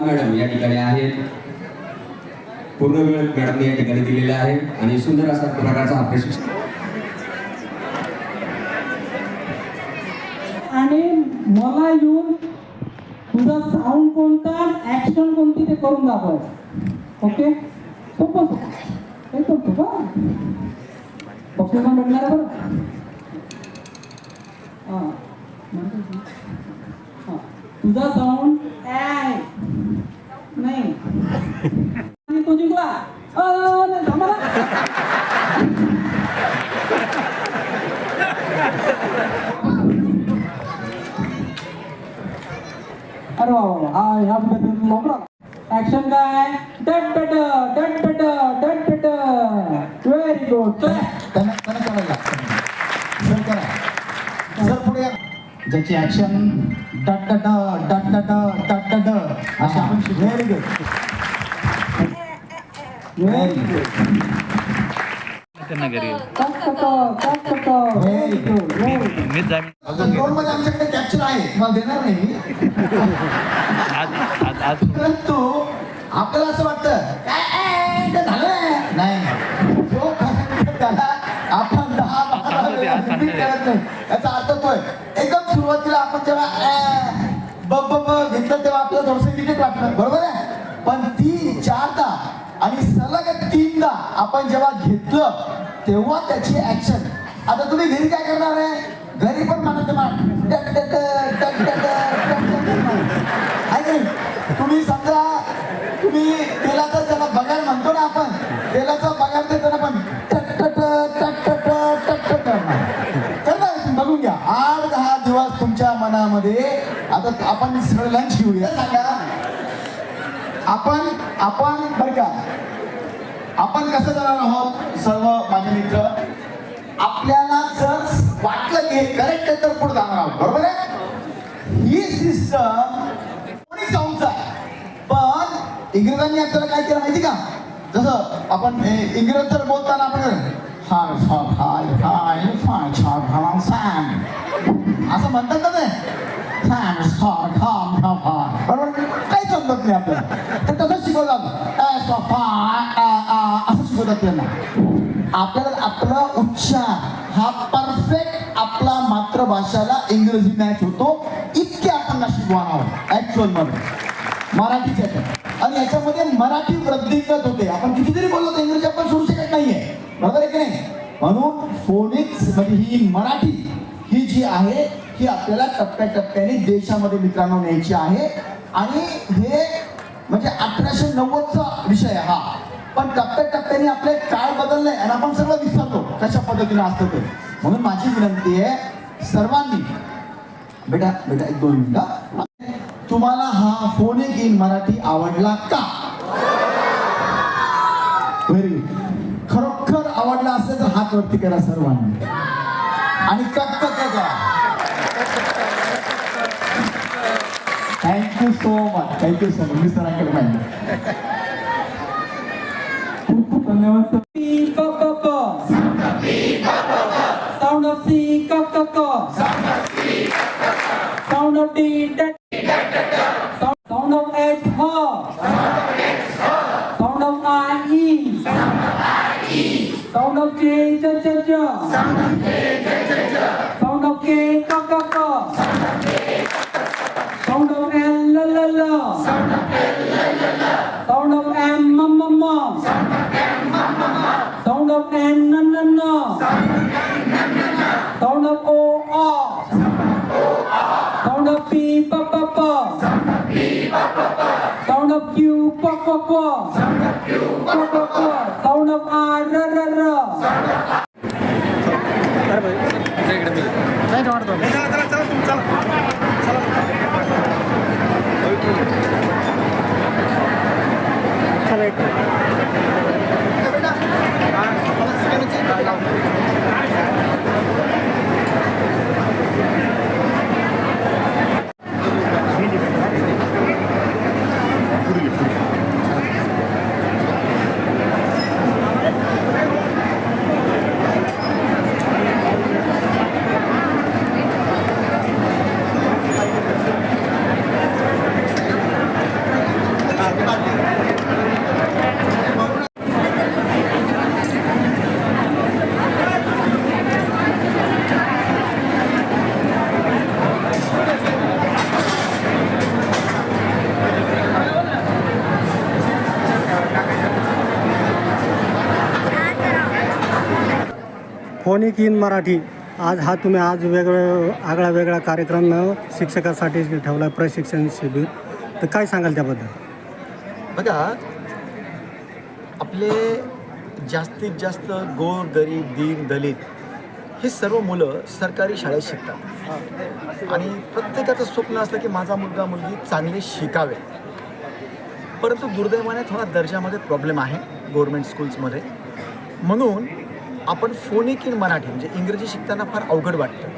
Madam या ठिकाणी आहेत पूर्ण वेळ मॅडमने या ठिकाणी दिलेला आहे आणि सुंदर असा प्रकारचा हा प्रशिक्षण. आणि मला येऊन तुझा साऊंड कोणता ऍक्शन कोणती ते करून दाखव. ओके सोपं सोपं एकदम सोपं पण बरं. हां. तुझा साऊंड ऍ नाही आणि तो जिंकला अ, नाही, थांबा ना. अरे वा वा हा ह्या पद्धतीने लवकर ऍक्शन काय डट डट डट डट डट डट व्हेरी गुड त्यांना त्यांना करायला सर ज्याची ऍक्शन डट डट डट डट डट डट अशी आपण व्हेरी गुड व्हेरी आमच्याकडे कॅप्चर आहे. देणार नाही परंतु आपल्याला असं वाटतं काय ए, ते झालं नाही जो खरं त्याला आपण दहा बारा करत नाही. याचा सुरुवातीला घेतलं तेव्हा आपलं थोडस इरिटेट वाटलं. बरोबर आहे? पण ती चारदा आणि सलग तीनदा आपण जेव्हा घेतलं तेव्हा त्याची ऍक्शन आता तुम्ही घरी काय करणार आहे? घरी पण म्हणत तुम्ही समजा तुम्ही तेलाचा त्याला बघायला म्हणतो ना आपण तेलाचा बघायला देताना पण मनामध्ये आता आपण सगळं लंच घेऊया सांगा आपण आपण बर का आपण कसं जाणार आहोत सर्व माझे मित्र आपल्याला जर वाटलं की करेक्ट तर पुढे जाणार आहोत बरोबर आहे ही सिस्टम कोणी साऊंडचा आहे पण इंग्रजांनी आपल्याला काय केलं माहिती का जसं आपण इंग्रज तर बोलताना आपण hi fi fi hi fi छान हाय सॅम असं म्हणतात ना ते. सॅम स्टार खाम खाम फाय बरोबर? काही समजत नाही आपल्याला. तर तसंच शिकवतात. "ए, स्वा, आ, असं शिकवतात त्यांना. आपल्याला आपला उच्चार हा परफेक्ट आपला मातृभाषाला इंग्रजी मॅच होतो. इतके आपण नशीबवान आहोत ऍक्च्युअलमध्ये. मराठीच याच्यात आणि याच्यामध्ये मराठी वृद्धिंगत होते. आपण कितीतरी बोललो तर इंग्रजी आपण सोडू शकत नाहीये. बरोबर आहे की नाही? म्हणून फोनिक्स म्हणजे ही मराठी जी आहे ही आपल्याला टप्प्याटप्प्याने देशामध्ये मित्रांनो न्यायची आहे. आणि हे म्हणजे अठराशे नव्वदचा विषय हा. पण टप्प्याटप्प्याने आपले काळ बदलले आणि आपण सर्व विसरतो कशा पद्धतीने असतो ते. म्हणून माझी विनंती आहे सर्वांनी बेटा बेटा एक दोन मिनिटं. तुम्हाला हा फोन इन मराठी आवडला का? व्हेरी खरोखर आवडला असेल तर हात वरती करा सर्वांनी. आणि कक्क करा thank you so much thank you so much मी सरांकडे पाहिजे खूप खूप धन्यवाद सी क क क साऊंड फोनिक इन मराठी. आज हा तुम्ही आज वेगळं आगळा वेगळा कार्यक्रम शिक्षकासाठी ठेवला प्रशिक्षण शिबिर. तर काय सांगाल त्याबद्दल? बघा आपले जास्तीत जास्त गोर गरीब दीन दलित हे सर्व मुलं सरकारी शाळेत शिकतात. आणि प्रत्येकाचं स्वप्न असतं की माझा मुलगा मुलगी चांगले शिकावे. परंतु दुर्दैवाने थोडा दर्जामध्ये प्रॉब्लेम आहे गव्हर्मेंट स्कूल्समध्ये म्हणून आपण फोनिक इन मराठी म्हणजे इंग्रजी शिकताना फार अवघड वाटतं.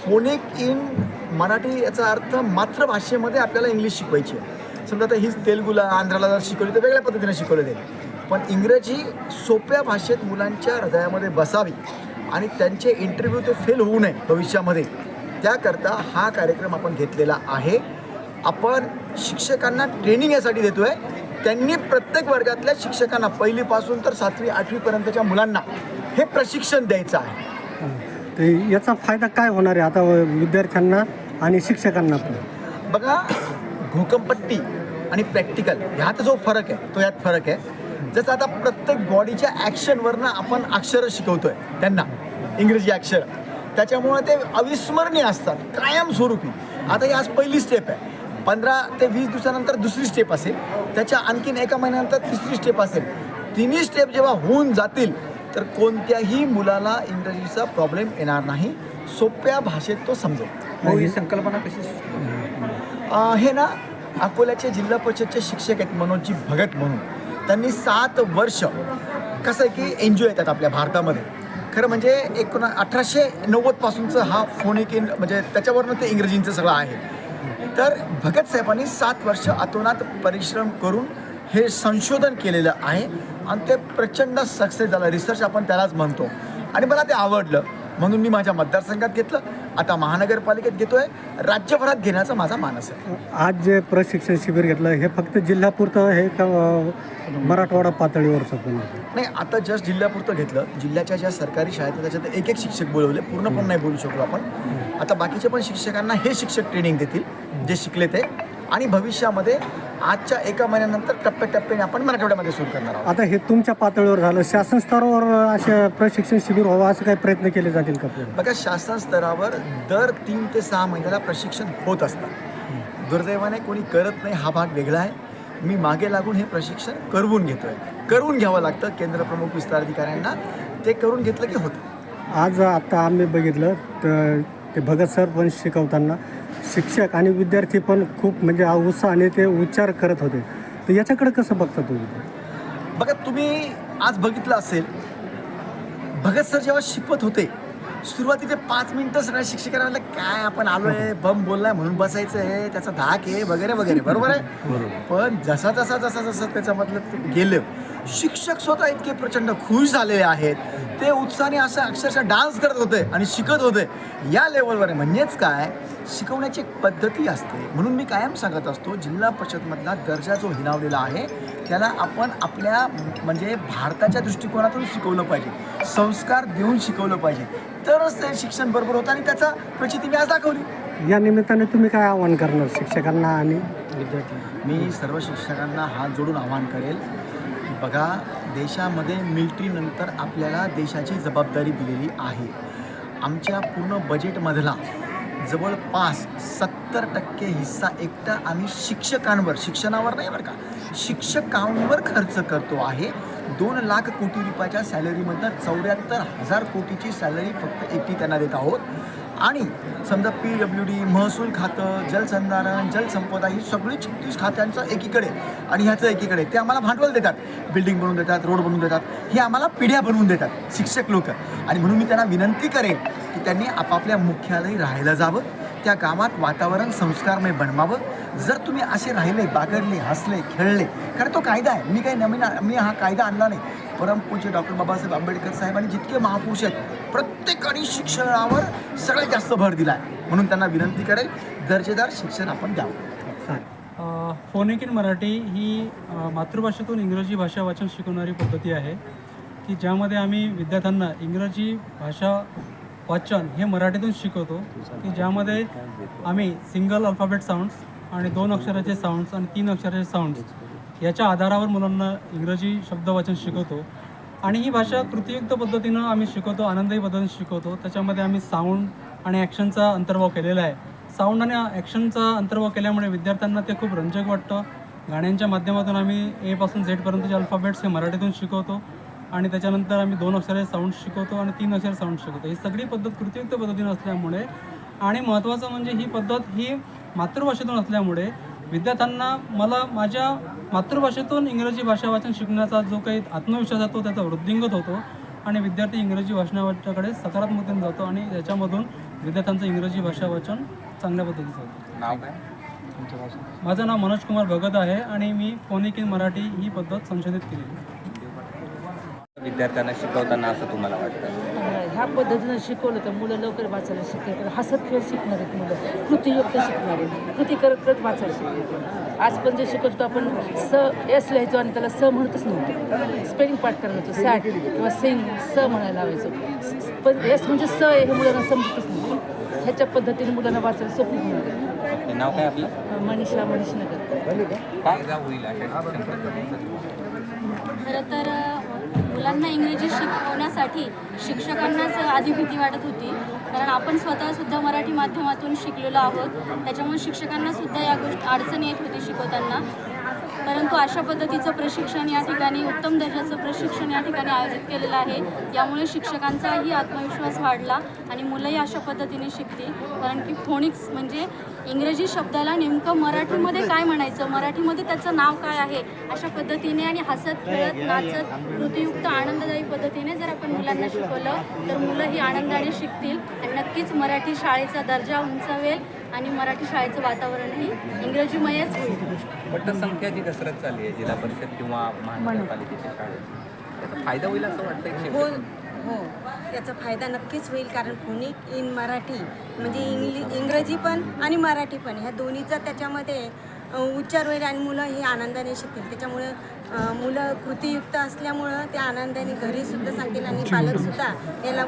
फोनिक इन मराठी याचा अर्थ मातृभाषेमध्ये आपल्याला इंग्लिश शिकवायची आहे. समजा आता हीच तेलगुला आंध्राला जर शिकवली तर वेगळ्या पद्धतीने शिकवलं जाईल. पण इंग्रजी सोप्या भाषेत मुलांच्या हृदयामध्ये बसावी आणि त्यांचे इंटरव्ह्यू ते फेल होऊ नये भविष्यामध्ये. त्याकरता हा कार्यक्रम आपण घेतलेला आहे. आपण शिक्षकांना ट्रेनिंग यासाठी देतो आहे त्यांनी प्रत्येक वर्गातल्या शिक्षकांना पहिलीपासून तर सातवी आठवीपर्यंतच्या मुलांना हे प्रशिक्षण द्यायचं आहे. तर याचा फायदा काय होणार आहे आता विद्यार्थ्यांना आणि शिक्षकांना पण? बघा घोकंपट्टी आणि प्रॅक्टिकल ह्यात जो फरक आहे तो यात फरक आहे. जसं आता प्रत्येक बॉडीच्या ॲक्शनवरनं आपण अक्षरं शिकवतोय त्यांना इंग्रजी अक्षर. त्याच्यामुळे ते अविस्मरणीय असतात कायमस्वरूपी. आता ही आज पहिली स्टेप आहे. पंधरा ते वीस दिवसानंतर दुसरी स्टेप असेल. त्याच्या आणखीन एका महिन्यानंतर तिसरी स्टेप असेल. तिन्ही स्टेप जेव्हा होऊन जातील तर कोणत्याही मुलाला इंग्रजीचा प्रॉब्लेम येणार नाही. सोप्या भाषेत तो समजेल. ही संकल्पना कशी हे ना अकोल्याचे जिल्हा परिषदचे शिक्षक आहेत मनोजजी भगत म्हणून. त्यांनी सात वर्ष कसं आहे की एन जी ओ येतात आपल्या भारतामध्ये. खरं म्हणजे एकोणा अठराशे नव्वदपासूनचं हा फोनिक इन म्हणजे त्याच्यावरनं ते इंग्रजींचं सगळं आहे. तर भगत साहेबांनी सात वर्ष अतोनात परिश्रम करून हे संशोधन केलेलं आहे. आणि ते प्रचंड सक्सेस झालं. रिसर्च आपण त्यालाच म्हणतो. आणि मला ते आवडलं. म्हणून मी माझ्या मतदारसंघात घेतलं. आता महानगरपालिकेत घेतोय. राज्यभरात घेण्याचा माझा मानस आहे. आज जे प्रशिक्षण शिबिर घेतलं हे फक्त जिल्ह्यापुरतं हे का मराठवाडा पातळीवरचं पण? नाही आता जस्ट जिल्ह्यापुरतं घेतलं. जिल्ह्याच्या ज्या सरकारी शाळेत त्याच्यात एक एक शिक्षक बोलवले. पूर्ण पण नाही बोलू शकलो आपण. आता बाकीचे पण शिक्षकांना हे शिक्षक ट्रेनिंग देतील. जे शिकले ते. आणि भविष्यामध्ये आजच्या एका महिन्यानंतर टप्प्याटप्प्याने आपण मराठवाड्यामध्ये सुरू करणार आहोत. आता हे तुमच्या पातळीवर झालं. शासन स्तरावर असे प्रशिक्षण शिबिर व्हावं असे काही प्रयत्न केले जातील का? बघा शासन स्तरावर दर तीन ते सहा महिन्याला प्रशिक्षण होत असतात दुर्दैवाने कोणी करत नाही हा भाग वेगळा आहे. मी मागे लागून हे प्रशिक्षण करवून घेतोय. करून घ्यावं लागतं केंद्र प्रमुख विस्तार अधिकाऱ्यांना. ते करून घेतलं की होतं. आज आता आम्ही बघितलं तर ते भगत सर पण शिकवताना शिक्षक आणि विद्यार्थी पण खूप म्हणजे उत्साहाने ते उच्चार करत होते. तर याच्याकडे कसं बघता तुम्ही? बघा तुम्ही आज बघितलं असेल भगत सर जेव्हा शिकवत होते सुरुवातीचे पाच मिनिटं सगळ्या शिक्षकांना म्हणलं काय आपण आलोय? बम बोललाय म्हणून बसायचं आहे त्याचा धाक आहे वगैरे वगैरे. बरोबर आहे? पण जसा जसा जसा जसा त्याच्यामधलं गेलं शिक्षक स्वतः इतके प्रचंड खुश झालेले आहेत. ते उत्साहाने असं अक्षरशः डान्स करत होते आणि शिकत होते. या लेवलवर. म्हणजेच काय? शिकवण्याची एक पद्धती असते. म्हणून मी कायम सांगत असतो जिल्हा परिषदमधला दर्जा जो हिनावलेला आहे त्याला आपण आपल्या म्हणजे भारताच्या दृष्टिकोनातून शिकवलं पाहिजे. संस्कार देऊन शिकवलं पाहिजे. तरच ते शिक्षण बरोबर होतं आणि त्याचा प्रचिती मी आज दाखवली. या निमित्ताने तुम्ही काय आवाहन करणार शिक्षकांना आणि मी सर्व शिक्षकांना हात जोडून आवाहन करेल. बघा देशामध्ये मिल्ट्रीनंतर आपल्याला देशाची जबाबदारी दिलेली आहे. आमच्या पूर्ण बजेटमधला जवळपास सत्तर टक्के हिस्सा एकटा आम्ही शिक्षकांवर शिक्षणावर नाही बरं का शिक्षकांवर खर्च करतो आहे. दोन लाख कोटी रुपयाच्या सॅलरीमधनं चौऱ्याहत्तर हजार कोटीची सॅलरी फक्त एकटी त्यांना देत आहोत. आणि समजा पी डब्ल्यू डी महसूल खातं जलसंधारण जलसंपदा ही सगळी छत्तीस खात्यांचं एकीकडे आणि ह्याचं एकीकडे. ते आम्हाला भांडवल देतात. बिल्डिंग बनवून देतात रोड बनवून देतात. हे आम्हाला पिढ्या बनवून देतात शिक्षक लोक. आणि म्हणून मी त्यांना विनंती करेन की त्यांनी आपापल्या मुख्यालयी राहायला जावं त्या गावात वातावरण संस्कारमय बनवावं. जर तुम्ही असे राहिले बागडले हसले खेळले कारण तो कायदा आहे. मी काही नवीन मी हा कायदा आणला नाही. परमपूज्य डॉक्टर बाबासाहेब आंबेडकर साहेबांनी जितके महापुरुष आहेत प्रत्येकाने शिक्षणावर सगळ्यात जास्त भर दिला आहे म्हणून त्यांना विनंती करेल दर्जेदार शिक्षण आपण द्यावं. फोनिक इन मराठी ही मातृभाषेतून इंग्रजी भाषा वाचन शिकवणारी पद्धती आहे की ज्यामध्ये आम्ही विद्यार्थ्यांना इंग्रजी भाषा वाचन हे मराठीतून शिकवतो की ज्यामध्ये आम्ही सिंगल अल्फाबेट साऊंड्स आणि दोन अक्षराचे साऊंड्स आणि तीन अक्षराचे साऊंड्स याच्या आधारावर मुलांना इंग्रजी शब्द वाचन शिकवतो. आणि ही भाषा कृतियुक्त पद्धतीनं आम्ही शिकवतो आनंदही पद्धतीने शिकवतो. त्याच्यामध्ये आम्ही साऊंड आणि ॲक्शनचा अंतर्भाव केलेला आहे. साऊंड आणि ॲक्शनचा अंतर्भाव केल्यामुळे विद्यार्थ्यांना ते खूप रंजक वाटतं. गाण्यांच्या माध्यमातून आम्ही एपासून झेडपर्यंतचे अल्फाबेट्स हे मराठीतून शिकवतो. आणि त्याच्यानंतर आम्ही दोन अक्षरे साऊंड शिकवतो आणि तीन अक्षरे साऊंड शिकवतो. ही सगळी पद्धत कृतियुक्त पद्धतीनं असल्यामुळे आणि महत्त्वाचं म्हणजे ही पद्धत ही मातृभाषेतून असल्यामुळे विद्यार्थ्यांना मला माझ्या मातृभाषेतून इंग्रजी भाषा वाचन शिकण्याचा जो काही आत्मविश्वास आहे तो त्याचा वृद्धिंगत होतो आणि विद्यार्थी इंग्रजी भाषणाकडे सकारात्मकतेने जातो आणि याच्यामधून विद्यार्थ्यांचं इंग्रजी भाषा वाचन चांगल्या पद्धतीचं होतं. नाव काय? माझं नाव मनोज कुमार भगत आहे आणि मी फोनिक इन मराठी ही पद्धत संशोधित केलेली आहे. विद्यार्थ्यांना शिकवताना असं तुम्हाला वाटतं? ह्या पद्धतीनं शिकवलं तर मुलं लवकर वाचायला शिकतात. हसत खेळ शिकणार आहेत मुलं. कृतीयुक्त शिकणार आहेत. कृती करत करत वाचायला शिकतात. आज पण जे शिकवतो आपण स एस लिहायचो आणि त्याला स म्हणतच नव्हतो. स्पेलिंग पाठ करायचो सॅट किंवा सिंग स म्हणायला लावायचो. पण एस म्हणजे स आहे हे मुलांना समजतच नव्हतं ह्याच्या पद्धतीने मुलांना वाचायला सोपी होणार नाव काय आपलं? मनीषा मनीष नगर फायदा होईल अशा शिक्षण पद्धतीचा? खरं तर मुलांना इंग्रजी शिकवण्यासाठी शिक्षकांनाच आधी भीती वाटत होती. कारण आपण स्वतःसुद्धा मराठी माध्यमातून शिकलेलो आहोत. त्याच्यामुळे शिक्षकांनासुद्धा या गोष्टी अडचण येत होती शिकवताना. परंतु अशा पद्धतीचं प्रशिक्षण या ठिकाणी उत्तम दर्जाचं प्रशिक्षण या ठिकाणी आयोजित केलेलं आहे. यामुळे शिक्षकांचाही आत्मविश्वास वाढला आणि मुलंही अशा पद्धतीने शिकतील कारण की फोनिक्स म्हणजे इंग्रजी शब्दाला नेमकं मराठीमध्ये काय म्हणायचं? मराठीमध्ये त्याचं नाव काय आहे? अशा पद्धतीने आणि हसत खेळत नाचत कृतीयुक्त आनंददायी पद्धतीने जर आपण मुलांना शिकवलं तर मुलं ही आनंदाने शिकतील आणि नक्कीच मराठी शाळेचा दर्जा उंचावेल आणि मराठी शाळेचं वातावरणही इंग्रजीमयच होईल. पटसंख्या जी घसरत चालली आहे जिल्हा परिषद किंवा महानगरपालिकेच्या शाळेत त्याचा फायदा होईल असं वाटतं हो शिक्षक- हो. त्याचा फायदा नक्कीच होईल कारण फोनिक इन मराठी म्हणजे इंग्लि इंग्रजी पण आणि मराठी पण ह्या दोन्हीचा त्याच्यामध्ये उच्चार होईल आणि मुलं ही आनंदाने शिकतील. त्याच्यामुळे मुलं कृतीयुक्त असल्यामुळं ते आनंदाने घरीसुद्धा सांगतील आणि पालकसुद्धा याला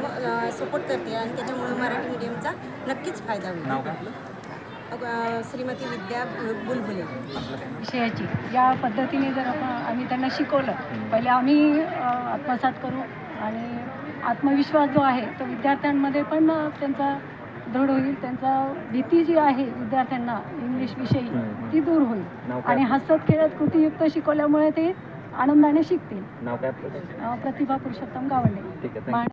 सपोर्ट करतील आणि त्याच्यामुळे मराठी मीडियमचा नक्कीच फायदा होईल. श्रीमती विद्या बुलबुले. विषयाची. या पद्धतीने जर आपण आम्ही त्यांना शिकवलं पहिले आम्ही आत्मसात करू आणि आत्मविश्वास जो आहे तो विद्यार्थ्यांमध्ये पण त्यांचा दृढ होईल. त्यांचा भीती जी आहे विद्यार्थ्यांना इंग्लिशविषयी ती दूर होईल. आणि हसत खेळत कृतीयुक्त शिकवल्यामुळे ते आनंदाने शिकतील. प्रतिभा पुरुषोत्तम गावंडे.